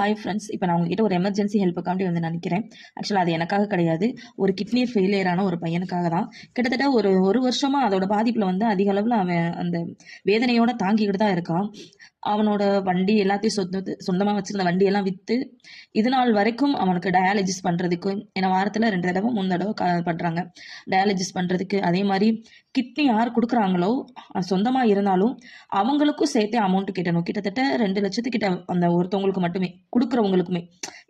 Hi friends இப்போ நான் உங்ககிட்ட ஒரு எமர்ஜென்சி ஹெல்ப்புக்காண்டி வந்து நினைக்கிறேன். ஆக்சுவலாக அது எனக்காக கிடையாது. ஒரு கிட்னி ஃபெயிலியரான ஒரு பையனுக்காக தான். கிட்டத்தட்ட ஒரு ஒரு வருஷமாக அதோட பாதிப்பில் வந்து அதிக அளவில் அவன் அந்த வேதனையோட தாங்கிக்கிட்டு தான் இருக்கான். அவனோட வண்டி எல்லாத்தையும் சொந்த சொந்தமாக வச்சுருந்த வண்டியெல்லாம் விற்று இது நாள் வரைக்கும் அவனுக்கு டயாலஜிஸ் பண்ணுறதுக்கு ஏன்னா வாரத்தில் ரெண்டு தடவை மூணு தடவை க பண்ணுறாங்க டயாலஜிஸ் பண்ணுறதுக்கு அதே மாதிரி கிட்னி யார் கொடுக்குறாங்களோ சொந்தமாக இருந்தாலும் அவங்களுக்கும் சேர்த்தே அமௌண்ட் கேட்டணும். கிட்டத்தட்ட ரெண்டு லட்சத்துக்கிட்ட அந்த ஒருத்தவங்களுக்கு மட்டுமே. கொடுக்குறவங்களுக்குமே.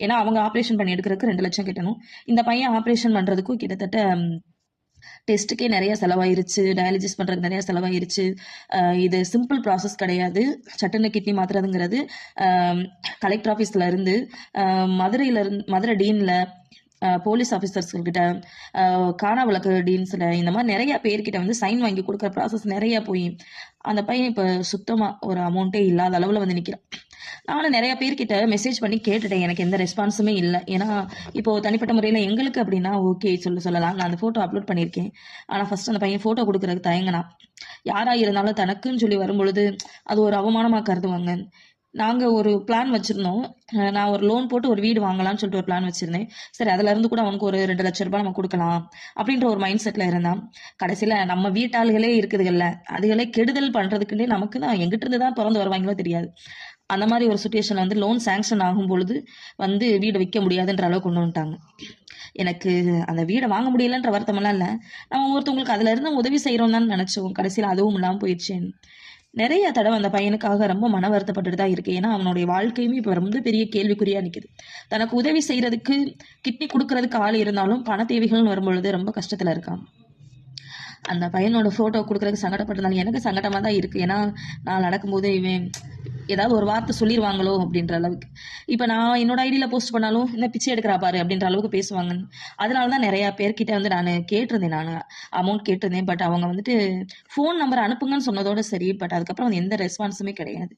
ஏன்னா அவங்க ஆப்ரேஷன் பண்ணி எடுக்கிறதுக்கு ரெண்டு லட்சம் கட்டணும். இந்த பையன் ஆப்ரேஷன் பண்ணுறதுக்கும் கிட்டத்தட்ட டெஸ்ட்டுக்கே நிறைய செலவாயிருச்சு. டயாலிசிஸ் பண்ணுறதுக்கு நிறைய செலவாயிருச்சு. இது சிம்பிள் ப்ராசஸ் கிடையாது. சட்டுன்னு கிட்னி மாத்துறதுங்கிறது கலெக்டர் ஆஃபீஸில் இருந்து மதுரையில இருந்து மதுரை டீனில் போலீஸ் ஆஃபீஸர்ஸ்கிட்ட காணா வழக்கு டீன்ஸில் இந்த மாதிரி நிறைய பேர்கிட்ட வந்து சைன் வாங்கி கொடுக்குற ப்ராசஸ் நிறைய போய் அந்த பையன் இப்போ சுத்தமாக ஒரு அமௌண்ட்டே இல்லாத அளவில் வந்து நிற்கிறான் நானும் நிறைய பேர்கிட்ட மெசேஜ் பண்ணி கேட்டுட்டேன். எனக்கு எந்த ரெஸ்பான்ஸுமே இல்லை. ஏன்னா இப்போ தனிப்பட்ட முறையில் எங்களுக்கு அப்படின்னா ஓகே சொல்ல சொல்லலாம். நான் அந்த ஃபோட்டோ அப்லோட் பண்ணியிருக்கேன். ஆனால் ஃபர்ஸ்ட் அந்த பையன் ஃபோட்டோ கொடுக்குறதுக்கு தயங்கினா யாராக இருந்தாலும் தனக்குன்னு சொல்லி வரும்பொழுது அது ஒரு அவமானமாக கருதுவாங்க. நாங்கள் ஒரு பிளான் வச்சுருந்தோம். நான் ஒரு லோன் போட்டு ஒரு வீடு வாங்கலாம்னு சொல்லிட்டு ஒரு பிளான் வச்சுருந்தேன். சரி அதுலேருந்து கூட அவனுக்கு ஒரு ரெண்டு லட்ச ரூபாய் நம்ம கொடுக்கலாம் அப்படின்ற ஒரு மைண்ட் செட்டில் இருந்தான். கடைசியில் நம்ம வீட்டாளுகளே இருக்குதுகள்ல அதுகளே கெடுதல் பண்ணுறதுக்குன்னே நமக்கு தான் எங்கிட்ட இருந்து தான் பிறந்து வருவாங்களோ தெரியாது. அந்த மாதிரி ஒரு சுச்சுவேஷனில் வந்து லோன் சேங்ஷன் ஆகும் பொழுது வந்து வீடு விற்க முடியாதுன்ற அளவுக்கு கொண்டு வந்துட்டாங்க. எனக்கு அந்த வீடை வாங்க முடியலன்ற வருத்தமெல்லாம் இல்லை. நம்ம ஒருத்தவங்களுக்கு அதில் இருந்து உதவி செய்கிறோம் தான் நினச்சோம். கடைசியில் அதுவும் இல்லாமல் போயிடுச்சு. நிறைய தடவை அந்த பையனுக்காக ரொம்ப மன வருத்தப்பட்டுட்டு தான் இருக்கு. ஏன்னா அவனுடைய வாழ்க்கையுமே இப்போ ரொம்ப பெரிய கேள்விக்குறியாக நிற்குது தனக்கு உதவி செய்கிறதுக்கு கிட்னி கொடுக்கறதுக்கு ஆள் இருந்தாலும் பண தேவைகள்னு வரும்பொழுது ரொம்ப கஷ்டத்தில் இருக்கான். அந்த பையனோட ஃபோட்டோ கொடுக்குறதுக்கு சங்கடப்பட்டிருந்தாலும் எனக்கு சங்கடமாக தான் இருக்குது ஏன்னா நான் நடக்கும்போது இவன் ஏதாவது ஒரு வார்த்தை சொல்லிடுவாங்களோ அப்படின்ற அளவுக்கு. இப்போ நான் என்னோட ஐடியில் போஸ்ட் பண்ணாலும் இந்த பிச்சை எடுக்கிறா பாரு அப்படின்ற அளவுக்கு பேசுவாங்க. அதனால தான் நிறையா பேர்கிட்ட வந்து நான் கேட்டிருந்தேன். நான் அமௌண்ட் கேட்டிருந்தேன். பட் அவங்க வந்துட்டு ஃபோன் நம்பர் அனுப்புங்கன்னு சொன்னதோட சரி. பட் அதுக்கப்புறம் வந்து எந்த ரெஸ்பான்ஸுமே கிடையாது.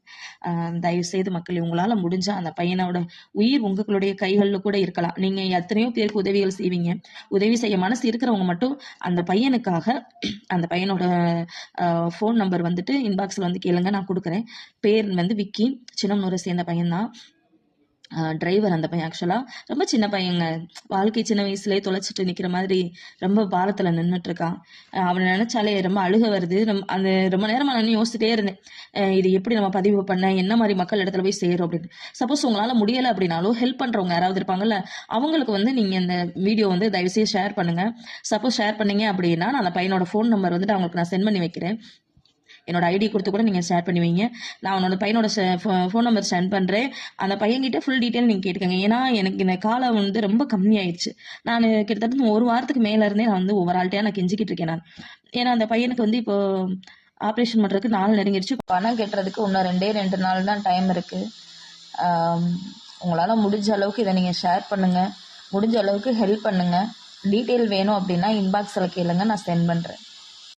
தயவு செய்து மக்கள் உங்களால் முடிஞ்சால் அந்த பையனோட உயிர் உங்களுடைய கைகளில் கூட இருக்கலாம். நீங்கள் எத்தனையோ பேருக்கு உதவிகள் செய்வீங்க. உதவி செய்ய மனசு இருக்கிறவங்க மட்டும் அந்த பையனுக்காக அந்த பையனோட ஃபோன் நம்பர் வந்துட்டு இன்பாக்ஸில் வந்து கேளுங்க. நான் கொடுக்குறேன். பேர் வந்து விக்கி சின்னம்னூரை சேர்ந்த பையன்தான். டிரைவர் அந்த பையன் ஆக்சுவலாக ரொம்ப சின்ன பையங்க. வாழ்க்கை சின்ன வயசுலேயே தொலைச்சிட்டு நிற்கிற மாதிரி ரொம்ப பாரத்தில் நின்றுட்டு இருக்கான் அவனை நினச்சாலே ரொம்ப அழுக வருது. ரொம்ப அந்த ரொம்ப நேரமாக நான் யோசிச்சுட்டே இருந்தேன். இது எப்படி நம்ம பதிவு பண்ண என்ன மாதிரி மக்கள் இடத்துல போய் சேரும் அப்படின்னு. சப்போஸ் உங்களால் முடியலை அப்படின்னாலும் ஹெல்ப் பண்ணுறவங்க யாராவது இருப்பாங்கல்ல அவங்களுக்கு வந்து நீங்கள் இந்த வீடியோ வந்து தயவுசெய்து ஷேர் பண்ணுங்கள் சப்போஸ் ஷேர் பண்ணீங்க அப்படின்னா நான் அந்த பையனோட ஃபோன் நம்பர் வந்துட்டு அவங்களுக்கு நான் சென்ட் பண்ணி வைக்கிறேன். என்னோட ஐடி கொடுத்து கூட நீங்கள் ஷேர் பண்ணுவீங்க. நான் உன்னோட பையனோட ஃபோன் நம்பர் சென்ட் பண்ணுறேன் அந்த பையன்கிட்ட ஃபுல் டீட்டெயில் நீங்கள் கேட்டுக்கங்க. ஏன்னா எனக்கு இந்த காலம் வந்து ரொம்ப கம்மியாயிடுச்சு நான் கிட்டத்தட்ட ஒரு வாரத்துக்கு மேலே இருந்தே நான் வந்து ஒவ்வொரு ஆள்கிட்டயா நான் கெஞ்சிக்கிட்டு இருக்கேன் நான். ஏன்னா அந்த பையனுக்கு வந்து இப்போ ஆப்ரேஷன் பண்ணுறதுக்கு நாள் நெருங்கிடுச்சு பணம் கட்டுறதுக்கு இன்னும் ரெண்டே ரெண்டு நாள் தான் டைம் இருக்குது உங்களால் முடிஞ்ச அளவுக்கு இதை நீங்கள் ஷேர் பண்ணுங்கள் முடிஞ்ச அளவுக்கு ஹெல்ப் பண்ணுங்கள் டீட்டெயில் வேணும் அப்படின்னா இன்பாக்ஸில் கேளுங்க. நான் சென்ட் பண்ணுறேன்